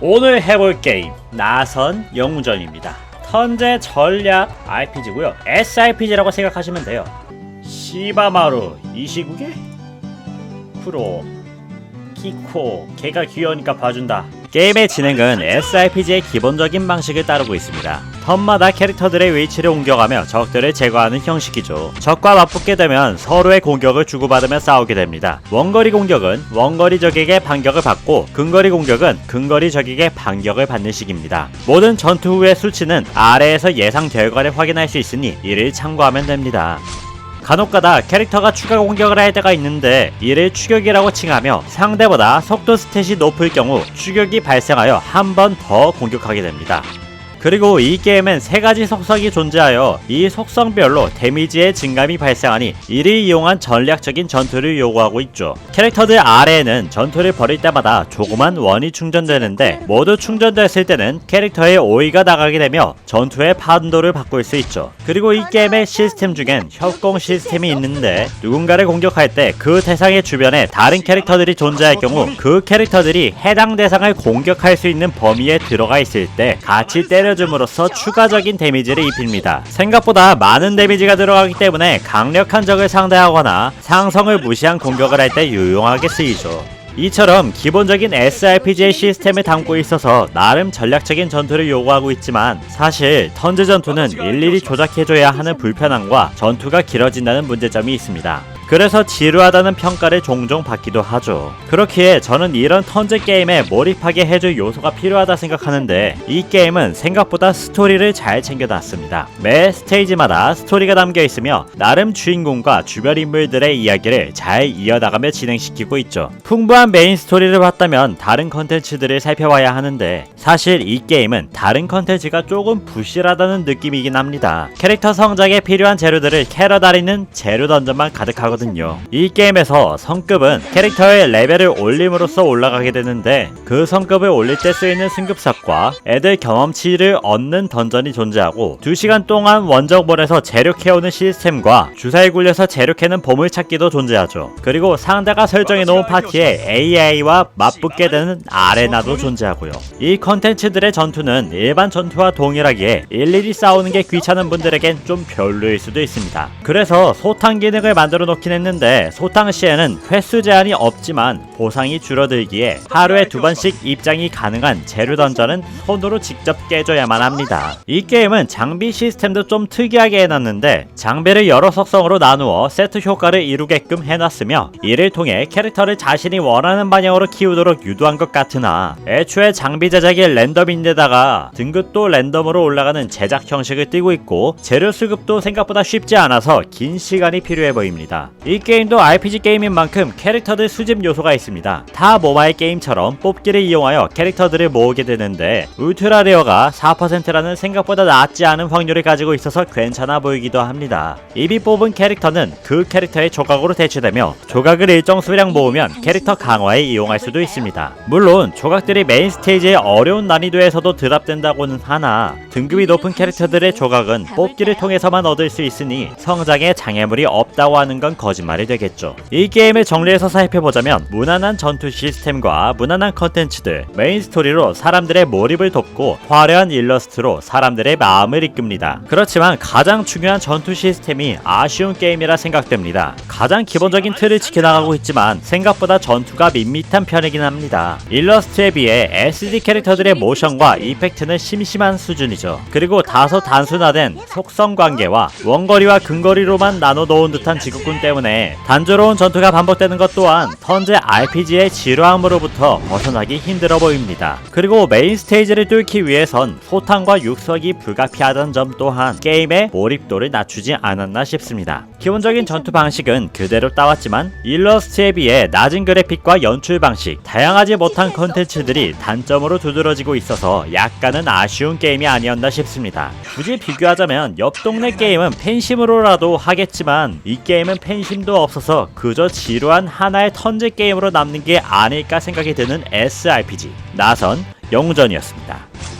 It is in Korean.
오늘 해볼 게임 나선 영웅전입니다. 턴제 전략 RPG고요. SRPG라고 생각하시면 돼요. 시바마루 이 시국에 프로 키코 걔가 귀여우니까 봐준다. 게임의 진행은 SRPG의 기본적인 방식을 따르고 있습니다. 턴마다 캐릭터들의 위치를 옮겨가며 적들을 제거하는 형식이죠. 적과 맞붙게 되면 서로의 공격을 주고받으며 싸우게 됩니다. 원거리 공격은 원거리 적에게 반격을 받고 근거리 공격은 근거리 적에게 반격을 받는 식입니다. 모든 전투 후의 수치는 아래에서 예상 결과를 확인할 수 있으니 이를 참고하면 됩니다. 간혹가다 캐릭터가 추가 공격을 할 때가 있는데 이를 추격이라고 칭하며 상대보다 속도 스탯이 높을 경우 추격이 발생하여 한 번 더 공격하게 됩니다. 그리고 이 게임엔 세 가지 속성이 존재하여 이 속성별로 데미지의 증감이 발생하니 이를 이용한 전략적인 전투를 요구하고 있죠. 캐릭터들 아래에는 전투를 벌일 때마다 조그만 원이 충전되는데 모두 충전됐을 때는 캐릭터의 오이가 나가게 되며 전투의 판도를 바꿀 수 있죠. 그리고 이 게임의 시스템 중엔 협공 시스템이 있는데 누군가를 공격할 때 그 대상의 주변에 다른 캐릭터들이 존재할 경우 그 캐릭터들이 해당 대상을 공격할 수 있는 범위에 들어가 있을 때 같이 때려 줌으로써 추가적인 데미지를 입힙니다. 생각보다 많은 데미지가 들어가기 때문에 강력한 적을 상대하거나 상성을 무시한 공격을 할 때 유용하게 쓰이죠. 이처럼 기본적인 SRPG의 시스템을 담고 있어서 나름 전략적인 전투를 요구하고 있지만 사실 턴즈 전투는 일일이 조작해줘야 하는 불편함과 전투가 길어진다는 문제점이 있습니다. 그래서 지루하다는 평가를 종종 받기도 하죠. 그렇기에 저는 이런 턴즈 게임에 몰입하게 해줄 요소가 필요하다 생각하는데 이 게임은 생각보다 스토리를 잘 챙겨놨습니다. 매 스테이지마다 스토리가 담겨 있으며 나름 주인공과 주변 인물들의 이야기를 잘 이어나가며 진행시키고 있죠. 풍부한 메인 스토리를 봤다면 다른 컨텐츠들을 살펴봐야 하는데 사실 이 게임은 다른 컨텐츠가 조금 부실하다는 느낌이긴 합니다. 캐릭터 성장에 필요한 재료들을 캐러 다니는 재료 던전만 가득하 거든요. 이 게임에서 성급은 캐릭터의 레벨을 올림으로써 올라가게 되는데 그 성급을 올릴 때 쓰이는 승급삭과 애들 경험치를 얻는 던전이 존재하고 2시간 동안 원정본에서 재료 캐오는 시스템과 주사위 굴려서 재료 캐는 보물찾기도 존재하죠. 그리고 상대가 설정해 놓은 파티에 AI와 맞붙게 되는 아레나도 존재하고요. 이 컨텐츠들의 전투는 일반 전투와 동일하기에 일일이 싸우는 게 귀찮은 분들에겐 좀 별로일 수도 있습니다. 그래서 소탕 기능을 만들어 놓긴 했는데 소탕 시에는 횟수 제한이 없지만 보상이 줄어들기에 하루에 두 번씩 입장이 가능한 재료 던전은 손으로 직접 깨줘야만 합니다. 이 게임은 장비 시스템도 좀 특이하게 해놨는데 장비를 여러 속성으로 나누어 세트 효과를 이루게끔 해놨으며 이를 통해 캐릭터를 자신이 원하는 방향으로 키우도록 유도한 것 같으나 애초에 장비 제작이 랜덤인데다가 등급도 랜덤으로 올라가는 제작 형식을 띠고 있고 재료 수급도 생각보다 쉽지 않아서 긴 시간이 필요해 보입니다. 이 게임도 RPG 게임인 만큼 캐릭터들 수집 요소가 있습니다. 타 모바일 게임처럼 뽑기를 이용하여 캐릭터들을 모으게 되는데 울트라 레어가 4%라는 생각보다 낮지 않은 확률을 가지고 있어서 괜찮아 보이기도 합니다. 이비 뽑은 캐릭터는 그 캐릭터의 조각으로 대체되며 조각을 일정 수량 모으면 캐릭터 강화에 이용할 수도 있습니다. 물론 조각들이 메인 스테이지의 어려운 난이도에서도 드랍된다고는 하나 등급이 높은 캐릭터들의 조각은 뽑기를 통해서만 얻을 수 있으니 성장에 장애물이 없다고 하는 건 거짓말이 되겠죠. 이 게임을 정리해서 살펴보자면 무난한 전투 시스템과 무난한 컨텐츠들, 메인 스토리로 사람들의 몰입을 돕고 화려한 일러스트로 사람들의 마음을 이끕니다. 그렇지만 가장 중요한 전투 시스템이 아쉬운 게임이라 생각됩니다. 가장 기본적인 틀을 지켜나가고 있지만 생각보다 전투가 밋밋한 편이긴 합니다. 일러스트에 비해 SD 캐릭터들의 모션과 이펙트는 심심한 수준이죠. 그리고 다소 단순화된 속성 관계와 원거리와 근거리로만 나눠 놓은 듯한 지구꾼 때문에 단조로운 전투가 반복되는 것 또한 턴제 RPG의 지루함으로부터 벗어나기 힘들어 보입니다. 그리고 메인 스테이지를 뚫기 위해선 소탕과 육석이 불가피하던 점 또한 게임의 몰입도를 낮추지 않았나 싶습니다. 기본적인 전투 방식은 그대로 따왔지만 일러스트에 비해 낮은 그래픽과 연출 방식, 다양하지 못한 컨텐츠들이 단점으로 두드러지고 있어서 약간은 아쉬운 게임이 아니었나 싶습니다. 굳이 비교하자면 옆 동네 게임은 팬심으로라도 하겠지만 이 게임은 팬심 도 없어서 그저 지루한 하나의 턴제 게임으로 남는 게 아닐까 생각이 드는 SRPG 나선 영웅전이었습니다.